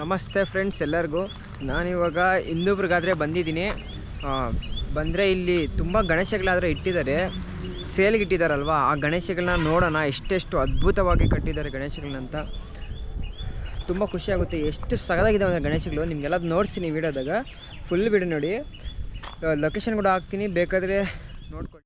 ನಮಸ್ತೆ ಫ್ರೆಂಡ್ಸ್ ಎಲ್ಲರಿಗೂ. ನಾನಿವಾಗ ಹಿಂದೂಬ್ರಿಗಾದರೆ ಬಂದಿದ್ದೀನಿ. ಬಂದರೆ ಇಲ್ಲಿ ತುಂಬ ಗಣೇಶಗಳಾದರೆ ಇಟ್ಟಿದ್ದಾರೆ. ಸೇಲ್ಗೆ ಇಟ್ಟಿದ್ದಾರಲ್ವ? ಆ ಗಣೇಶಗಳನ್ನ ನೋಡೋಣ. ಎಷ್ಟೆಷ್ಟು ಅದ್ಭುತವಾಗಿ ಕಟ್ಟಿದ್ದಾರೆ ಗಣೇಶಗಳನ್ನಂತ ತುಂಬ ಖುಷಿಯಾಗುತ್ತೆ ಎಷ್ಟು ಸಗದಾಗಿದೆ ಅಂದರೆ ಗಣೇಶಗಳು. ನಿಮಗೆಲ್ಲ ನೋಡ್ತೀನಿ ವೀಡಿಯೋದಾಗ. ಫುಲ್ ವಿಡಿಯೋ ನೋಡಿ. ಲೊಕೇಶನ್ ಕೂಡ ಹಾಕ್ತೀನಿ. ಬೇಕಾದರೆ ನೋಡ್ಕೊಳ್ಳಿ.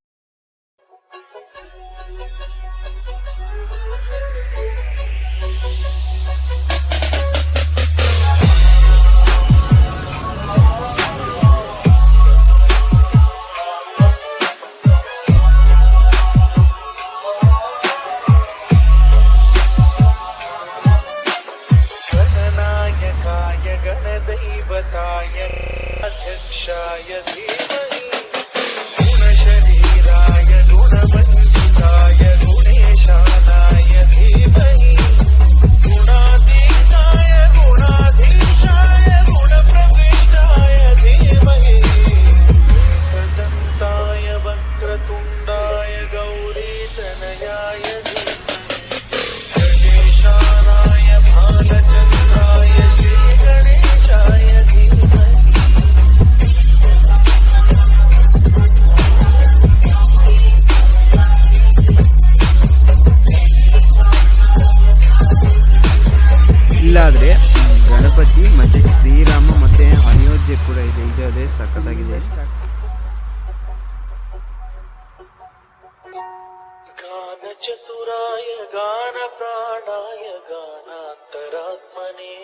గాన ప్రాణాయ గానాంతరాత్మనే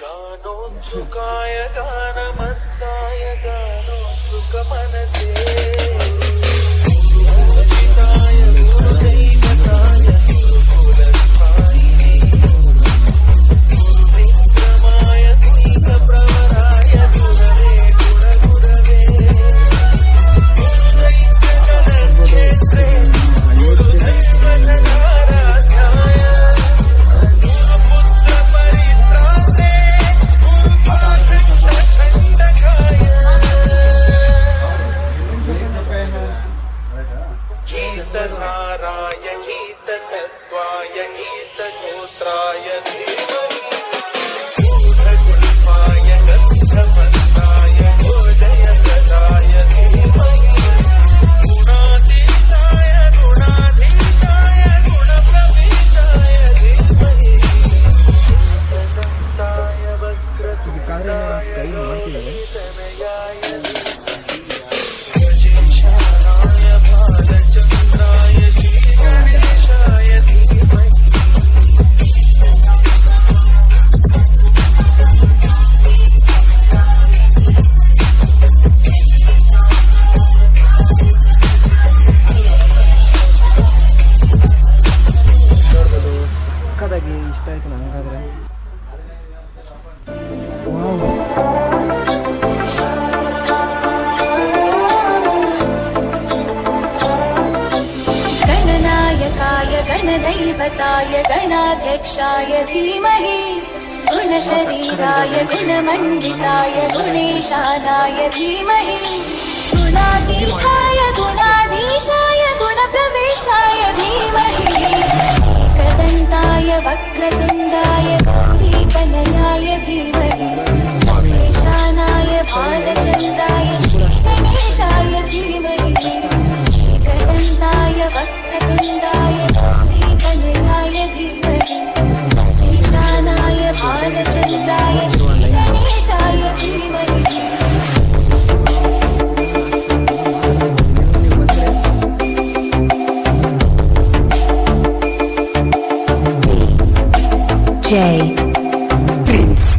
గానోత్సుకాయ గానమత్తాయ గానోత్సుక మనసే गणदैवताय गणाध्यक्षाय धीमहि गुणशरीराय गुणमण्डिताय गुणेशानाय धीमहि गुणातीताय गुणाधीशाय गुणप्रविष्टाय धीमहि एकदन्ताय वक्रतुण्डाय गौरीकनयाय धीमहि J. Prince.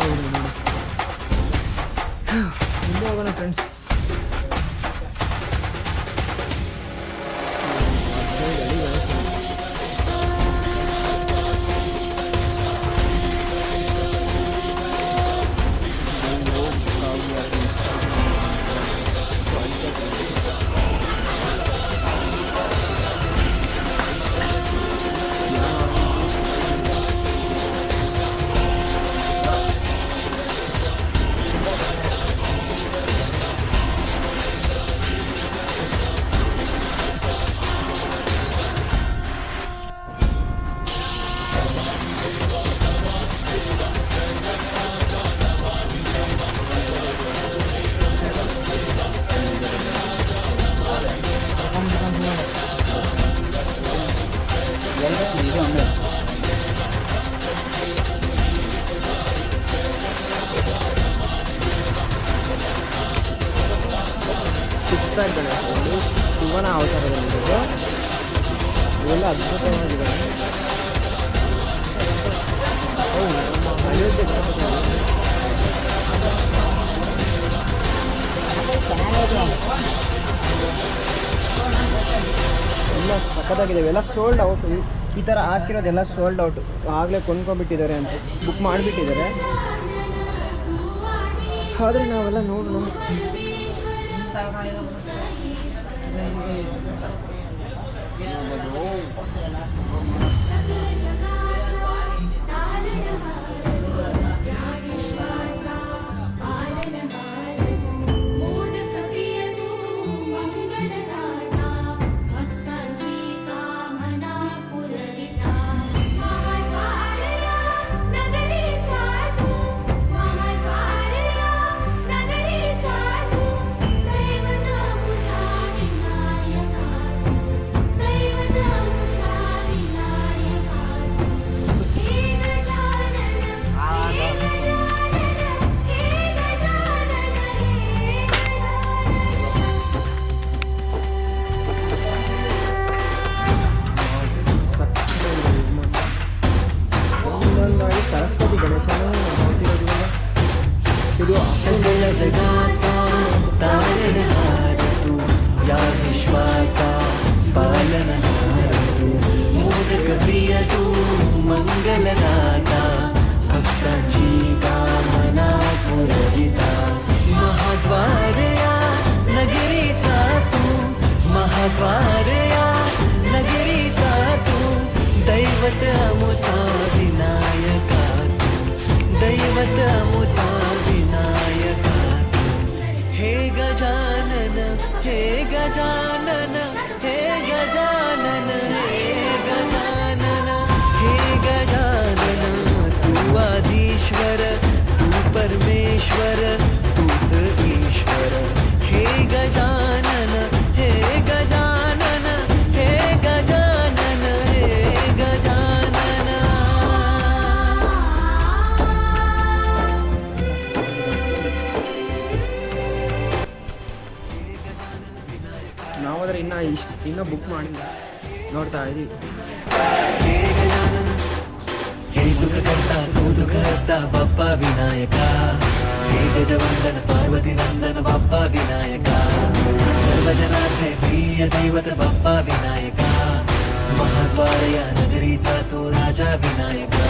favor. Six pack ಗಣೇಶನಲ್ಲಿ ಶಿವನ ಅವತಾರದಲ್ಲಿರೋದು ಇವೆಲ್ಲ ಅದ್ಭುತವಾಗಿದೆ ಅಯೋಧ್ಯೆ ಎಲ್ಲ ಸಖತ್ತಾಗಿದೆ. ಇವೆಲ್ಲ ಸೋಲ್ಡ್ ಔಟ್ ಈ ಥರ ಹಾಕಿರೋದೆಲ್ಲ ಸೋಲ್ಡ್ ಔಟ್ ಆಗಲೇ ಕೊಂಡ್ಕೊಂಡ್ಬಿಟ್ಟಿದ್ದಾರೆ ಅಂತ. ಬುಕ್ ಮಾಡಿಬಿಟ್ಟಿದ್ದಾರೆ. ಆದರೆ ನಾವೆಲ್ಲ ನೋಡಿ ನೋಡಿ पालनहार तू मोदक प्रिय तू मंगलदाता भक्तांची कामना पुरविता महाद्वारया नगरीचा तू महाद्वारया नगरीचा तू दैवत अमुचा विनायका दैवत अमुचा विनायका हे गजानन हे गजानन ಇನ್ನ ಬುಕ್ ಮಾಡಿಲ್ಲ. ನೋಡ್ತಾ ಕರ್ತಾ ಬಪ್ಪ ವಿನಾಯಕ ಗಜವಂದನ ಪಾರ್ವತಿ ನಂದನ ಬಪ್ಪ ವಿನಾಯಕ ಸರ್ವಜನಾಥೆ ಪ್ರಿಯ ದೈವತ ಬಪ್ಪ ವಿನಾಯಕ ಮಹಾದ್ವಾರಯ ನಗರಿ ಸಾತು ರಾಜ ವಿನಾಯಕ.